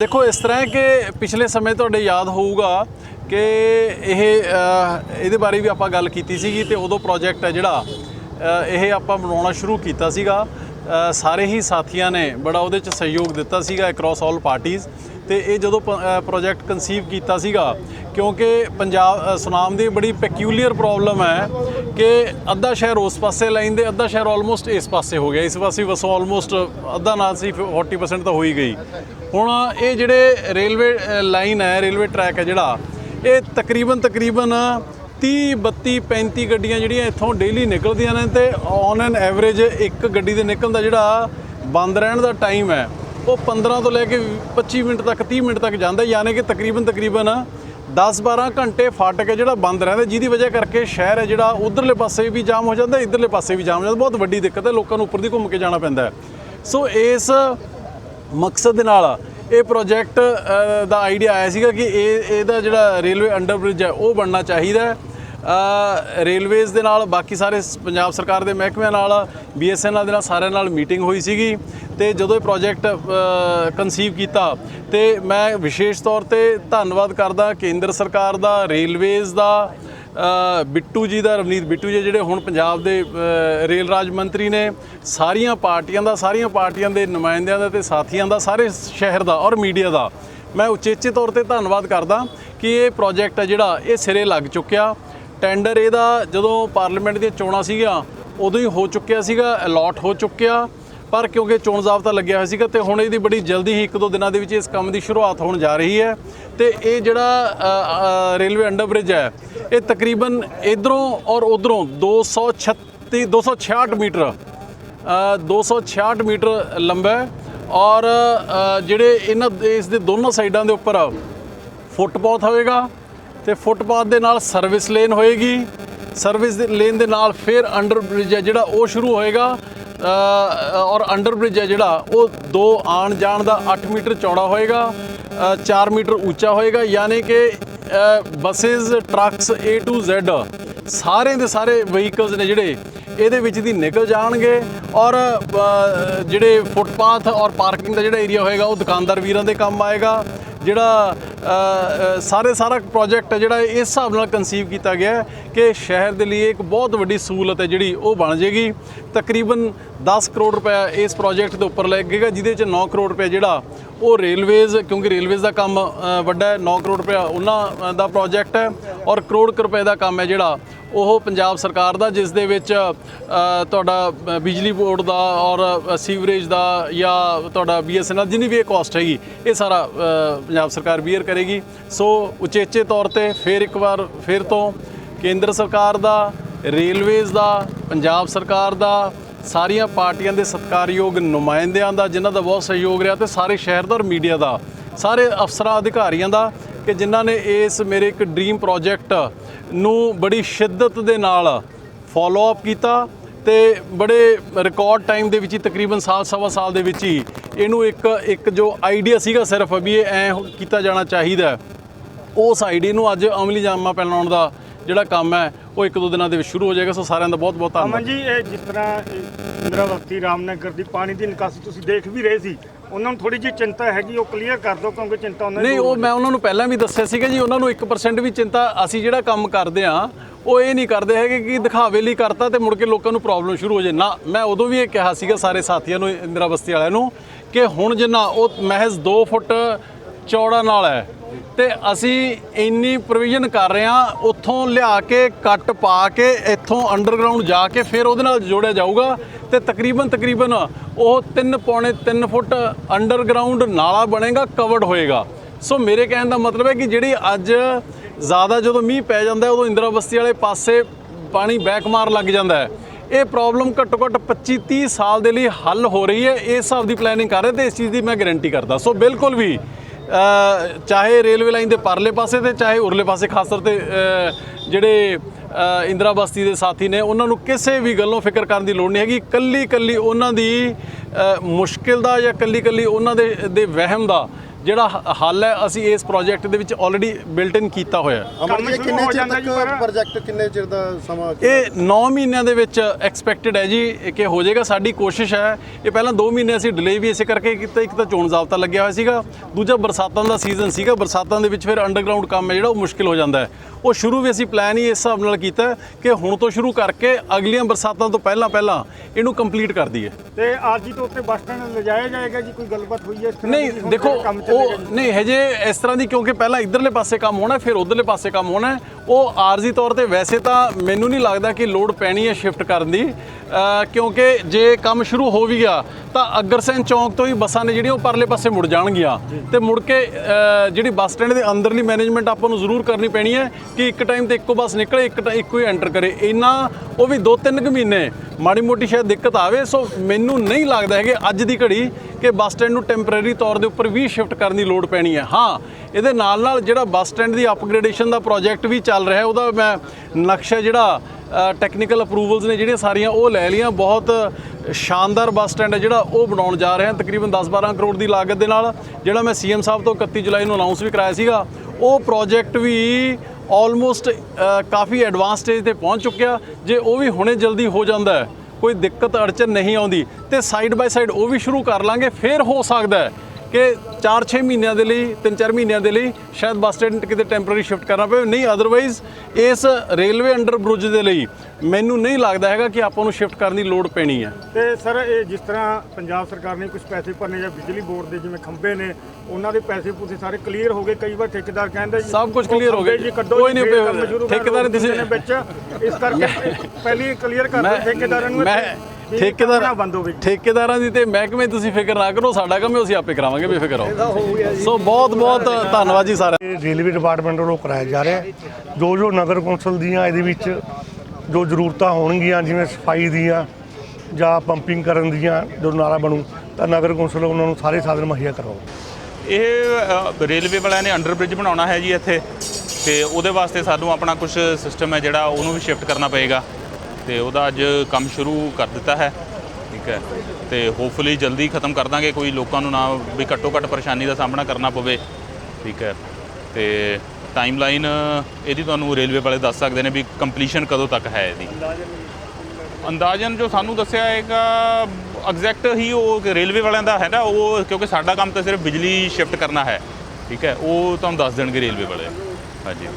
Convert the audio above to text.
ਦੇਖੋ, ਇਸ ਤਰ੍ਹਾਂ ਹੈ ਕਿ ਪਿਛਲੇ ਸਮੇਂ ਤੁਹਾਡੇ ਯਾਦ ਹੋਊਗਾ ਕਿ ਇਹ ਇਹਦੇ ਬਾਰੇ ਵੀ ਆਪਾਂ ਗੱਲ ਕੀਤੀ ਸੀਗੀ ਤੇ ਉਦੋਂ ਪ੍ਰੋਜੈਕਟ ਹੈ ਜਿਹੜਾ ਇਹ ਆਪਾਂ ਬਣਾਉਣਾ ਸ਼ੁਰੂ ਕੀਤਾ ਸੀਗਾ। ਸਾਰੇ ਹੀ ਸਾਥੀਆਂ ਨੇ ਬੜਾ ਉਹਦੇ ਚ ਸਹਿਯੋਗ ਦਿੱਤਾ ਸੀਗਾ ਅਕ੍ਰੋਸ ਆਲ ਪਾਰਟੀਆਂ ਤੇ ਇਹ ਜਦੋਂ ਪ੍ਰੋਜੈਕਟ ਕਨਸੀਵ ਕੀਤਾ ਸੀਗਾ ਕਿਉਂਕਿ ਪੰਜਾਬ ਸੁਨਾਮ ਦੀ ਬੜੀ ਪੈਕਿਊਲੀਅਰ ਪ੍ਰੋਬਲਮ ਹੈ ਕਿ ਅੱਧਾ ਸ਼ਹਿਰ ਉਸ ਪਾਸੇ ਲਾਈਨ ਦੇ, ਅੱਧਾ ਸ਼ਹਿਰ ਆਲਮੋਸਟ ਇਸ ਪਾਸੇ ਹੋ ਗਿਆ। ਇਸ ਪਾਸੇ ਵਸੋਂ ਆਲਮੋਸਟ ਅੱਧਾ ਨਾਲ ਸੀ 40% ਤਾਂ ਹੋ ਹੀ ਗਈ। ਹੁਣ ਇਹ ਜਿਹੜੇ ਰੇਲਵੇ ਲਾਈਨ ਹੈ ਰੇਲਵੇ ਟਰੈਕ ਹੈ ਜਿਹੜਾ, ਇਹ ਤਕਰੀਬਨ ਤਕਰੀਬਨ 30 32 35 ਗੱਡੀਆਂ ਜਿਹੜੀਆਂ ਇੱਥੋਂ ਡੇਲੀ ਨਿਕਲਦੀਆਂ ਨੇ ਤੇ ਔਨ ਐਨ ਐਵਰੇਜ ਇੱਕ ਗੱਡੀ ਦੇ ਨਿਕਲਣ ਦਾ ਜਿਹੜਾ ਬੰਦ ਰਹਿਣ ਦਾ ਟਾਈਮ ਹੈ, ਉਹ 15 ਤੋਂ ਲੈ ਕੇ 25 ਮਿੰਟ ਤੱਕ 30 ਮਿੰਟ ਤੱਕ ਜਾਂਦਾ। ਯਾਨੀ ਕਿ ਤਕਰੀਬਨ ਤਕਰੀਬਨ 10-12 ਘੰਟੇ ਫਾਟਕ ਹੈ ਜਿਹੜਾ ਬੰਦ ਰਹਿੰਦਾ, ਜਿਹਦੀ ਵਜ੍ਹਾ ਕਰਕੇ ਸ਼ਹਿਰ ਹੈ ਜਿਹੜਾ, ਉਧਰਲੇ ਪਾਸੇ ਵੀ ਜਾਮ ਹੋ ਜਾਂਦਾ, ਇਧਰਲੇ ਪਾਸੇ ਵੀ ਜਾਮ ਹੋ ਜਾਂਦਾ। ਬਹੁਤ ਵੱਡੀ ਦਿੱਕਤ ਹੈ, ਲੋਕਾਂ ਨੂੰ ਉੱਪਰ ਦੀ ਘੁੰਮ ਕੇ ਜਾਣਾ ਪੈਂਦਾ ਹੈ। ਸੋ ਇਸ ਮਕਸਦ ਦੇ ਨਾਲ ਇਹ ਪ੍ਰੋਜੈਕਟ ਦਾ ਆਈਡੀਆ ਆਇਆ ਸੀਗਾ ਕਿ ਇਹ, ਇਹਦਾ ਜਿਹੜਾ ਰੇਲਵੇ ਅੰਡਰਬ੍ਰਿਜ ਹੈ, ਉਹ ਬਣਨਾ ਚਾਹੀਦਾ ਹੈ। ਰੇਲਵੇਜ਼ ਦੇ ਨਾਲ ਬਾਕੀ ਸਾਰੇ ਪੰਜਾਬ ਸਰਕਾਰ ਦੇ ਮਹਿਕਮਿਆਂ ਨਾਲ ਬੀਐਸਐਨਐਲ ਦੇ ਨਾਲ ਸਾਰਿਆਂ ਨਾਲ ਮੀਟਿੰਗ ਹੋਈ ਸੀਗੀ ਤੇ ਜਦੋਂ ਇਹ ਪ੍ਰੋਜੈਕਟ ਕਨਸੀਵ ਕੀਤਾ ਤੇ ਮੈਂ ਵਿਸ਼ੇਸ਼ ਤੌਰ ਤੇ ਧੰਨਵਾਦ ਕਰਦਾ ਕੇਂਦਰ ਸਰਕਾਰ ਦਾ, ਰੇਲਵੇਜ਼ ਦਾ ਬਿੱਟੂ ਜੀ ਦਾ, ਰਵਨੀਤ ਬਿੱਟੂ ਜੀ ਜਿਹੜੇ ਹੁਣ ਪੰਜਾਬ ਦੇ ਰੇਲ ਰਾਜ ਮੰਤਰੀ ਨੇ, ਸਾਰੀਆਂ ਪਾਰਟੀਆਂ ਦਾ, ਸਾਰੀਆਂ ਪਾਰਟੀਆਂ ਦੇ ਨੁਮਾਇੰਦਿਆਂ ਦਾ ਤੇ ਸਾਥੀਆਂ ਦਾ, ਸਾਰੇ ਸ਼ਹਿਰ ਦਾ ਔਰ ਮੀਡੀਆ ਦਾ, ਮੈਂ ਉਚੇਚੇ ਤੌਰ ਤੇ ਧੰਨਵਾਦ ਕਰਦਾ ਕਿ ਇਹ ਪ੍ਰੋਜੈਕਟ ਹੈ ਜਿਹੜਾ, ਇਹ ਸਿਰੇ ਲੱਗ ਚੁੱਕਿਆ ਟੈਂਡਰ ਇਹਦਾ ਜਦੋਂ ਪਾਰਲੀਮੈਂਟ ਦੀਆਂ ਚੋਣਾਂ ਸੀਗੀਆਂ ਉਦੋਂ ਹੀ ਹੋ ਚੁੱਕਿਆ ਸੀਗਾ ਅਲਾਟ ਹੋ ਚੁੱਕਿਆ ਪਰ ਕਿਉਂਕਿ ਚੋਣ ਜ਼ਾਬਤਾ ਲੱਗਿਆ ਹੋਇਆ ਸੀਗਾ ਤੇ ਹੁਣ ਇਹਦੀ ਬੜੀ ਜਲਦੀ ਹੀ ਇੱਕ ਦੋ ਦਿਨਾਂ ਦੇ ਵਿੱਚ ਇਸ ਕੰਮ ਦੀ ਸ਼ੁਰੂਆਤ ਹੋਣ ਜਾ ਰਹੀ ਹੈ ਤੇ ਇਹ ਜਿਹੜਾ ਅ, ਅ, ਰੇਲਵੇ ਅੰਡਰਬ੍ਰਿਜ ਹੈ ਇਹ ਤਕਰੀਬਨ ਇਧਰੋਂ ਔਰ ਉਧਰੋਂ 236 266 ਮੀਟਰ ਅ, 266 ਮੀਟਰ ਲੰਬਾ ਹੈ ਔਰ ਜਿਹੜੇ ਇਹਨਾਂ ਇਸ ਦੇ ਦੋਨੋਂ ਸਾਈਡਾਂ ਦੇ ਉੱਪਰ ਫੁੱਟਪਾਥ ਹੋਵੇਗਾ ਤੇ ਫੁੱਟਪਾਥ ਦੇ ਨਾਲ ਸਰਵਿਸ ਲੇਨ ਹੋਏਗੀ। ਸਰਵਿਸ ਲੇਨ ਦੇ ਨਾਲ ਫਿਰ ਅੰਡਰ ਬ੍ਰਿਜ ਹੈ ਜਿਹੜਾ ਉਹ ਸ਼ੁਰੂ ਹੋਏਗਾ। ਔਰ ਅੰਡਰ ਬ੍ਰਿਜ ਹੈ ਜਿਹੜਾ ਉਹ ਦੋ ਆਣ ਜਾਣ ਦਾ 8 ਮੀਟਰ ਚੌੜਾ ਹੋਏਗਾ 4 ਮੀਟਰ ਉੱਚਾ ਹੋਏਗਾ, ਯਾਨੀ ਕਿ buses trucks A to Z ਸਾਰੇ ਦੇ ਸਾਰੇ ਵਹੀਕਲਸ ਨੇ ਜਿਹੜੇ, ਇਹਦੇ ਵਿੱਚ ਦੀ ਨਿਕਲ ਜਾਣਗੇ। ਔਰ ਜਿਹੜੇ ਫੁੱਟਪਾਥ ਔਰ ਪਾਰਕਿੰਗ ਦਾ ਜਿਹੜਾ ਏਰੀਆ ਹੋਏਗਾ, ਉਹ ਦੁਕਾਨਦਾਰ ਵੀਰਾਂ ਦੇ ਕੰਮ ਆਏਗਾ। ਜਿਹੜਾ ਸਾਰੇ ਸਾਰਾ ਪ੍ਰੋਜੈਕਟ ਹੈ ਜਿਹੜਾ ਇਸ ਹਿਸਾਬ ਨਾਲ ਕਨਸੀਵ ਕੀਤਾ ਗਿਆ ਹੈ ਕਿ ਸ਼ਹਿਰ ਦੇ ਲਈ ਇੱਕ ਬਹੁਤ ਵੱਡੀ ਸਹੂਲਤ ਹੈ ਜਿਹੜੀ ਉਹ ਬਣ ਜੇਗੀ ਤਕਰੀਬਨ 10 ਕਰੋੜ ਰੁਪਏ ਇਸ ਪ੍ਰੋਜੈਕਟ ਦੇ ਉੱਪਰ ਲੱਗੇਗਾ, ਜਿਹਦੇ ਚ 9 ਕਰੋੜ ਰੁਪਏ ਜਿਹੜਾ ਉਹ ਰੇਲਵੇਜ਼ ਕਿਉਂਕਿ ਰੇਲਵੇਜ਼ ਦਾ ਕੰਮ ਵੱਡਾ ਹੈ 9 ਕਰੋੜ ਰੁਪਏ ਉਹਨਾਂ ਦਾ ਪ੍ਰੋਜੈਕਟ ਹੈ ਔਰ ਕਰੋੜ ਕੁ ਰੁਪਏ ਦਾ ਕੰਮ ਹੈ ਜਿਹੜਾ ਉਹ ਪੰਜਾਬ ਸਰਕਾਰ ਦਾ, ਜਿਸ ਦੇ ਵਿੱਚ ਤੁਹਾਡਾ ਬਿਜਲੀ ਬੋਰਡ ਦਾ ਔਰ ਸੀਵਰੇਜ ਦਾ ਜਾਂ ਤੁਹਾਡਾ ਬੀਐਸਐਨਐਲ, ਜਿੰਨੀ ਵੀ ਇਹ ਕਾਸਟ ਹੈਗੀ, ਇਹ ਸਾਰਾ ਪੰਜਾਬ ਸਰਕਾਰ ਬੀਅਰ ਕਰੇਗੀ। ਸੋ ਉਚੇਚੇ ਤੌਰ ਤੇ ਫਿਰ ਇੱਕ ਵਾਰ ਫਿਰ ਤੋਂ ਕੇਂਦਰ ਸਰਕਾਰ ਦਾ, ਰੇਲਵੇਜ਼ ਦਾ, ਪੰਜਾਬ ਸਰਕਾਰ ਦਾ, ਸਾਰੀਆਂ ਪਾਰਟੀਆਂ ਦੇ ਸਤਿਕਾਰਯੋਗ ਨੁਮਾਇੰਦਿਆਂ ਦਾ, ਜਿਨ੍ਹਾਂ ਦਾ ਬਹੁਤ ਸਹਿਯੋਗ ਰਿਹਾ ਤੇ ਸਾਰੇ ਸ਼ਹਿਰ ਦਾ ਔਰ ਮੀਡੀਆ ਦਾ, ਸਾਰੇ ਅਫਸਰਾਂ, ਅਧਿਕਾਰੀਆਂ ਦਾ, ਕਿ ਜਿਨ੍ਹਾਂ ਨੇ ਇਸ ਮੇਰੇ ਇੱਕ ਡ੍ਰੀਮ ਪ੍ਰੋਜੈਕਟ ਨੂੰ ਬੜੀ ਸ਼ਿੱਦਤ ਦੇ ਨਾਲ ਫਾਲੋ ਅਪ ਕੀਤਾ। ਤੇ ਬੜੇ ਰਿਕਾਰਡ ਟਾਈਮ ਦੇ ਵਿੱਚ ਹੀ ਤਕਰੀਬਨ ਸਾਲ, ਸਵਾ ਸਾਲ ਦੇ ਵਿੱਚ ਹੀ ਇਹਨੂੰ ਇੱਕ ਇੱਕ ਜੋ ਆਈਡੀਆ ਸੀਗਾ ਸਿਰਫ ਵੀ ਇਹ ਐ ਕੀਤਾ ਜਾਣਾ ਚਾਹੀਦਾ ਉਸ ਆਈਡੀਆ ਨੂੰ ਅੱਜ ਅਮਲੀ ਜਾਮਾ ਪਹਿਨਾਉਣ ਦਾ ਜਿਹੜਾ ਕੰਮ ਹੈ, ਉਹ ਇੱਕ ਦੋ ਦਿਨਾਂ ਦੇ ਵਿੱਚ ਸ਼ੁਰੂ ਹੋ ਜਾਏਗਾ। ਸੋ ਸਾਰਿਆਂ ਦਾ ਬਹੁਤ ਬਹੁਤ ਧੰਨਵਾਦ। ਅਮਨ ਜੀ, ਇਹ ਜਿਸ ਤਰ੍ਹਾਂ ਇੰਦਰਾਵਤੀ ਰਾਮਨਗਰ ਦੀ ਪਾਣੀ ਦੀ ਨਿਕਾਸੀ ਤੁਸੀਂ ਦੇਖ ਵੀ ਰਹੇ ਸੀ ਉਹਨਾਂ ਨੂੰ ਥੋੜੀ ਜਿਹੀ ਚਿੰਤਾ ਹੈਗੀ ਉਹ ਕਲੀਅਰ ਕਰ ਦਿਓ ਕਿਉਂਕਿ ਚਿੰਤਾ ਉਹਨਾਂ ਦੀ ਨਹੀਂ ਉਹ ਮੈਂ ਉਹਨਾਂ ਨੂੰ ਪਹਿਲਾਂ ਵੀ ਦੱਸਿਆ ਸੀਗਾ ਜੀ ਉਹਨਾਂ ਨੂੰ 1% ਵੀ ਚਿੰਤਾ ਅਸੀਂ ਜਿਹੜਾ ਕੰਮ ਕਰਦੇ ਆ ਉਹ ਇਹ ਨਹੀਂ ਕਰਦੇ ਹੈਗੇ ਕਿ ਦਿਖਾਵੇ ਲਈ ਕਰਤਾ ਤੇ ਮੁੜ ਕੇ ਲੋਕਾਂ ਨੂੰ ਪ੍ਰੋਬਲਮ ਸ਼ੁਰੂ ਹੋ ਜੇ ਨਾ ਮੈਂ ਉਦੋਂ ਵੀ ਇਹ ਕਿਹਾ ਸੀਗਾ ਸਾਰੇ ਸਾਥੀਆਂ ਨੂੰ ਇੰਦਰਾ ਬਸਤੀ ਵਾਲਿਆਂ ਨੂੰ ਕਿ ਹੁਣ ਜਿੰਨਾ ਉਹ ਮਹਿਜ਼ 2 ਫੁੱਟ ਚੌੜਾ ਨਾਲ ਹੈ ਤੇ ਅਸੀਂ ਇੰਨੀ ਪ੍ਰੋਵੀਜ਼ਨ ਕਰ ਰਹੇ ਹਾਂ, ਉੱਥੋਂ ਲਿਆ ਕੇ, ਕੱਟ ਪਾ ਕੇ, ਇੱਥੋਂ ਅੰਡਰਗਰਾਉਂਡ ਜਾ ਕੇ ਫਿਰ ਉਹਦੇ ਨਾਲ ਜੋੜਿਆ ਜਾਊਗਾ ਤੇ ਤਕਰੀਬਨ ਤਕਰੀਬਨ ਉਹ 3 ਪੌਣੇ 3 ਫੁੱਟ ਅੰਡਰਗਰਾਉਂਡ ਨਾਲਾ ਬਣੇਗਾ ਕਵਰਡ ਹੋਏਗਾ। ਸੋ ਮੇਰੇ ਕਹਿਣ ਦਾ ਮਤਲਬ ਹੈ ਕਿ ਜਿਹੜੀ ਅੱਜ ਜ਼ਿਆਦਾ ਜਦੋਂ ਮੀਂਹ ਪੈ ਜਾਂਦਾ ਉਦੋਂ ਇੰਦਰਾ ਬਸਤੀ ਵਾਲੇ ਪਾਸੇ ਪਾਣੀ ਬੈਕ ਮਾਰ ਲੱਗ ਜਾਂਦਾ ਹੈ। ਇਹ ਪ੍ਰੋਬਲਮ ਘੱਟੋ ਘੱਟ 25 30 ਸਾਲ ਦੇ ਲਈ ਹੱਲ ਹੋ ਰਹੀ ਹੈ। ਇਸ ਹਿਸਾਬ ਦੀ ਪਲੈਨਿੰਗ ਕਰ ਰਹੇ ਤੇ ਇਸ ਚੀਜ਼ ਦੀ ਮੈਂ ਗਾਰੰਟੀ ਕਰਦਾ। ਸੋ ਬਿਲਕੁਲ ਵੀ ਚਾਹੇ ਰੇਲਵੇ ਲਾਈਨ ਦੇ ਪਰਲੇ ਪਾਸੇ ਤੇ ਚਾਹੇ ਉਰਲੇ ਪਾਸੇ, ਖਾਸ ਤੌਰ ਤੇ ਜਿਹੜੇ ਇੰਦਰਾ ਬਸਤੀ ਦੇ ਸਾਥੀ ਨੇ, ਉਹਨਾਂ ਨੂੰ ਕਿਸੇ ਵੀ ਗੱਲੋਂ ਫਿਕਰ ਕਰਨ ਦੀ ਲੋੜ ਨਹੀਂ ਹੈਗੀ। ਕੱਲੀ ਕੱਲੀ ਉਹਨਾਂ ਦੀ ਮੁਸ਼ਕਿਲ ਦਾ ਜਾਂ ਕੱਲੀ ਕੱਲੀ ਉਹਨਾਂ ਦੇ ਦੇ ਵਹਿਮ ਦਾ ਜਿਹੜਾ ਹੱਲ ਹੈ ਅਸੀਂ ਇਸ ਪ੍ਰੋਜੈਕਟ ਦੇ ਵਿੱਚ ਆਲਰੇਡੀ ਬਿਲਟ ਇਨ ਕੀਤਾ ਹੋਇਆ ਹੈ। ਜੀ ਸ਼ੁਰੂ ਕਿੰਨੇ ਹੋ ਚਿਰ ਜਾਂਦਾ ਤੱਕ ਜੀ ਪਰ- ਪ੍ਰੋਜੈਕਟ ਕਿੰਨੇ ਚਿਰ ਦਾ ਸਮਾਂ ਇਹ 9 ਮਹੀਨਿਆਂ ਦੇ ਵਿੱਚ ਐਕਸਪੈਕਟਡ ਹੈ ਜੀ ਕਿ ਹੋ ਜਾਏਗਾ। ਸਾਡੀ ਕੋਸ਼ਿਸ਼ ਹੈ ਇਹ ਪਹਿਲਾਂ 2 ਮਹੀਨੇ ਅਸੀਂ ਡਿਲੇ ਵੀ ਇਸੇ ਕਰਕੇ ਕੀਤਾ। ਇੱਕ ਤਾਂ ਚੋਣ ਜ਼ਾਬਤਾ ਲੱਗਿਆ ਹੋਇਆ ਸੀਗਾ ਦੂਜਾ ਬਰਸਾਤਾਂ ਦਾ ਸੀਜ਼ਨ ਸੀਗਾ। ਬਰਸਾਤਾਂ ਦੇ ਵਿੱਚ ਫਿਰ ਅੰਡਰਗਰਾਉਂਡ ਕੰਮ ਹੈ ਜਿਹੜਾ ਉਹ ਮੁਸ਼ਕਿਲ ਹੋ ਜਾਂਦਾ ਹੈ। ਉਹ ਸ਼ੁਰੂ ਵੀ ਅਸੀਂ ਪਲਾਨ ਹੀ ਇਸ ਹਿਸਾਬ ਨਾਲ ਕੀਤਾ ਕਿ ਹੁਣ ਤੋਂ ਸ਼ੁਰੂ ਕਰਕੇ ਅਗਲੀਆਂ ਬਰਸਾਤਾਂ ਤੋਂ ਪਹਿਲਾਂ ਪਹਿਲਾਂ ਇਹਨੂੰ ਕੰਪਲੀਟ ਕਰ ਦਈਏ। ਤੇ ਅੱਜ ਹੀ ਤੋਂ ਉੱਤੇ ਬੱਸ ਸਟੈਂਡ ਲਿਜਾਇਆ ਜਾਏਗਾ ਜੀ ਕੋਈ ਗੱਲਬਾਤ ਹੋਈ ਹੈ ਇਸ ਤਰ੍ਹਾਂ ਨਹੀਂ ਦੇਖੋ ਉਹ ਨਹੀਂ, ਹਜੇ ਇਸ ਤਰ੍ਹਾਂ ਦੀ ਕਿਉਂਕਿ ਪਹਿਲਾਂ ਇਧਰਲੇ ਪਾਸੇ ਕੰਮ ਹੋਣਾ, ਫਿਰ ਉਧਰਲੇ ਪਾਸੇ ਕੰਮ ਹੋਣਾ ਉਹ ਆਰਜ਼ੀ ਤੌਰ ਤੇ ਵੈਸੇ ਤਾਂ ਮੈਨੂੰ ਨਹੀਂ ਲੱਗਦਾ ਕਿ ਲੋਡ ਪੈਣੀ ਹੈ ਸ਼ਿਫਟ ਕਰਨ ਦੀ ਕਿਉਂਕਿ ਜੇ ਕੰਮ ਸ਼ੁਰੂ ਹੋ ਵੀ ਗਿਆ, ਤਾਂ ਅਗਰਸੈਨ ਚੌਂਕ ਤੋਂ ਹੀ ਬੱਸਾਂ ਨੇ ਜਿਹੜੀਆਂ ਉਹ ਪਰਲੇ ਪਾਸੇ ਮੁੜ ਜਾਣਗੀਆਂ। ਤੇ ਮੁੜ ਕੇ ਜਿਹੜੀ ਬੱਸ ਸਟੈਂਡ ਦੇ ਅੰਦਰਲੀ ਮੈਨੇਜਮੈਂਟ ਆਪਾਂ ਨੂੰ ਜ਼ਰੂਰ ਕਰਨੀ ਪੈਣੀ ਹੈ ਕਿ ਇੱਕ ਟਾਈਮ ਤੇ ਇੱਕੋ ਬੱਸ ਨਿਕਲੇ, ਇੱਕ ਟ- ਇੱਕੋ ਹੀ ਐਂਟਰ ਕਰੇ। ਇੰਨਾ ਉਹ ਵੀ 2-3 ਕੁ ਮਹੀਨੇ, ਮਾੜੀ ਮੋਟੀ ਸ਼ਾਇਦ ਦਿੱਕਤ ਆਵੇ, ਸੋ ਮੈਨੂੰ ਨਹੀਂ ਲੱਗਦਾ ਹੈਗੇ ਅੱਜ ਦੀ ਘੜੀ ਕਿ ਬੱਸ ਸਟੈਂਡ ਨੂੰ ਟੈਂਪਰੇਰੀ ਤੌਰ ਦੇ ਉੱਪਰ ਵੀ ਸ਼ਿਫਟ ਕਰਨ ਦੀ ਲੋੜ ਪੈਣੀ ਹੈ। ਹਾਂ, ਇਹਦੇ ਨਾਲ ਨਾਲ ਜਿਹੜਾ ਬੱਸ ਸਟੈਂਡ ਦੀ ਅਪਗ੍ਰੇਡੇਸ਼ਨ ਦਾ ਪ੍ਰੋਜੈਕਟ ਵੀ ਚੱਲ ਚੱਲ ਰਿਹਾ ਉਹਦਾ ਮੈਂ ਨਕਸ਼ਾ ਜਿਹੜਾ ਟੈਕਨੀਕਲ ਅਪਰੂਵਲਸ ਨੇ ਜਿਹੜੀਆਂ ਸਾਰੀਆਂ ਉਹ ਲੈ ਲਈਆਂ। ਬਹੁਤ ਸ਼ਾਨਦਾਰ ਬੱਸ ਸਟੈਂਡ ਹੈ ਜਿਹੜਾ ਉਹ ਬਣਾਉਣ ਜਾ ਰਹੇ ਹਾਂ। ਤਕਰੀਬਨ 10-12 ਕਰੋੜ ਦੀ ਲਾਗਤ ਦੇ ਨਾਲ, ਜਿਹੜਾ ਮੈਂ ਸੀਐਮ ਸਾਹਿਬ ਤੋਂ 31 ਜੁਲਾਈ ਨੂੰ ਅਨਾਉਂਸ ਵੀ ਕਰਾਇਆ ਸੀਗਾ, ਉਹ ਪ੍ਰੋਜੈਕਟ ਵੀ ਆਲਮੋਸਟ ਕਾਫੀ ਐਡਵਾਂਸ ਸਟੇਜ ਤੇ ਪਹੁੰਚ ਚੁੱਕਿਆ। ਜੇ ਉਹ ਵੀ ਹੁਣੇ ਜਲਦੀ ਹੋ ਜਾਂਦਾ ਹੈ, ਕੋਈ ਦਿੱਕਤ, ਅੜਚਨ ਨਹੀਂ ਆਉਂਦੀ, ਤੇ ਸਾਈਡ ਬਾਈ ਸਾਈਡ ਉਹ ਵੀ ਸ਼ੁਰੂ ਕਰ ਲਾਂਗੇ, ਫਿਰ ਹੋ ਸਕਦਾ ਹੈ ਕਿ 4-6 ਮਹੀਨਿਆਂ ਦੇ ਲਈ 3-4 ਮਹੀਨਿਆਂ ਦੇ ਲਈ ਸ਼ਾਇਦ ਬੱਸ ਸਟੈਂਡ ਕਿਤੇ ਟੈਂਪਰੇਰੀ ਸ਼ਿਫਟ ਕਰਨਾ ਪਵੇ। ਨਹੀਂ ਅਦਰਵਾਈਜ਼ ਇਸ ਰੇਲਵੇ ਅੰਡਰ ਬ੍ਰਿਜ ਦੇ ਲਈ ਮੈਨੂੰ ਨਹੀਂ ਲੱਗਦਾ ਹੈਗਾ ਕਿ ਆਪਾਂ ਨੂੰ ਸ਼ਿਫਟ ਕਰਨ ਦੀ ਲੋੜ ਪੈਣੀ ਹੈ। ਤੇ ਸਰ ਇਹ ਜਿਸ ਤਰ੍ਹਾਂ ਪੰਜਾਬ ਸਰਕਾਰ ਨੇ ਕੁਝ ਪੈਸੇ ਭਰਨੇ ਜਾਂ ਬਿਜਲੀ ਬੋਰਡ ਦੇ ਜਿਵੇਂ ਖੰਭੇ ਨੇ ਉਹਨਾਂ ਦੇ ਪੈਸੇ ਪੂਸੇ ਸਾਰੇ ਕਲੀਅਰ ਹੋ ਗਏ। ਕਈ ਵਾਰ ਠੇਕੇਦਾਰ ਕਹਿੰਦੇ ਜੀ ਸਭ ਕੁਝ clear ਹੋ ਗਿਆ ਕੱਢੋ ਕੋਈ ਨਹੀਂ ਪਿਆ। ਠੇਕੇਦਾਰ ਨੇ ਵਿੱਚ। ਇਸ ਕਰਕੇ ਪਹਿਲੀ ਕਲੀਅਰ ਕਰ ਠੇਕੇਦਾਰਾਂ ਨੂੰ ਮੈਂ ਠੇਕੇਦਾਰ ਬੰਦ ਹੋਵੇ ਠੇਕੇਦਾਰਾਂ ਦੀ ਤੇ ਮਹਿਕਮੇ ਦੀ ਤੁਸੀਂ ਫਿਕਰ ਨਾ ਕਰੋ ਸਾਡਾ ਕੰਮ ਹੈ ਅਸੀਂ ਆਪੇ ਕਰਾਵਾਂਗੇ ਬੇਫਿਕਰ ਰਹੋ। ਸੋ ਬਹੁਤ ਬਹੁਤ ਧੰਨਵਾਦ ਜੀ ਸਾਰਿਆਂ ਇਹ ਰੇਲਵੇ ਡਿਪਾਰਟਮੈਂਟ ਵੱਲੋਂ ਕਰਾਇਆ ਜਾ ਰਿਹਾ ਹੈ। ਜੋ ਜੋ ਨਗਰ ਕੌਂਸਲ ਦੀਆਂ ਇਹਦੇ ਵਿੱਚ ਜੋ ਜ਼ਰੂਰਤਾਂ ਹੋਣਗੀਆਂ ਜਿਵੇਂ ਸਫ਼ਾਈ ਦੀਆਂ ਜਾਂ ਪੰਪਿੰਗ ਕਰਨ ਦੀਆਂ ਜੋ ਨਾਲਾ ਬਣੂ ਤਾਂ ਨਗਰ ਕੌਂਸਲ ਉਹਨਾਂ ਨੂੰ ਸਾਰੇ ਸਾਧਨ ਮੁਹੱਈਆ ਕਰਵਾਓ। ਇਹ ਅ, ਰੇਲਵੇ ਵਾਲਿਆਂ ਨੇ ਅੰਡਰ ਬ੍ਰਿਜ ਬਣਾਉਣਾ ਹੈ ਜੀ ਇੱਥੇ ਤੇ ਉਹਦੇ ਵਾਸਤੇ ਸਾਨੂੰ ਆਪਣਾ ਕੁਝ ਸਿਸਟਮ ਹੈ ਜਿਹੜਾ ਉਹਨੂੰ ਵੀ ਸ਼ਿਫਟ ਕਰਨਾ ਪਏਗਾ। ਤੇ ਉਹਦਾ ਅੱਜ ਕੰਮ ਸ਼ੁਰੂ ਕਰ ਦਿੱਤਾ ਹੈ। ਠੀਕ ਹੈ। ਤੇ ਹੋਪਫੁਲੀ ਜਲਦੀ ਖਤਮ ਕਰ ਦਾਂਗੇ। ਕੋਈ ਲੋਕਾਂ ਨੂੰ ਨਾ ਵੀ ਘੱਟੋ ਘੱਟ ਪਰੇਸ਼ਾਨੀ ਦਾ ਸਾਹਮਣਾ ਕਰਨਾ ਪਵੇ। ਠੀਕ ਹੈ। ਤੇ ਟਾਈਮਲਾਈਨ ਇਹਦੀ ਤੁਹਾਨੂੰ ਰੇਲਵੇ ਵਾਲੇ ਦੱਸ ਸਕਦੇ ਨੇ ਵੀ ਕੰਪਲੀਸ਼ਨ ਕਦੋਂ ਤੱਕ ਹੈ ਇਹਦੀ। ਅੰਦਾਜ਼ਨ ਜੋ ਸਾਨੂੰ ਦੱਸਿਆ ਹੈਗਾ ਐਗਜ਼ੈਕਟ ਹੀ ਉਹ ਰੇਲਵੇ ਵਾਲਿਆਂ ਦਾ ਹੈ ਨਾ, ਉਹ ਕਿਉਂਕਿ ਸਾਡਾ ਕੰਮ ਤਾਂ ਸਿਰਫ ਬਿਜਲੀ ਸ਼ਿਫਟ ਕਰਨਾ ਹੈ। ਠੀਕ ਹੈ। ਉਹ ਤੁਹਾਨੂੰ ਦੱਸ ਦੇਣਗੇ ਰੇਲਵੇ ਵਾਲੇ। ਹਾਂਜੀ।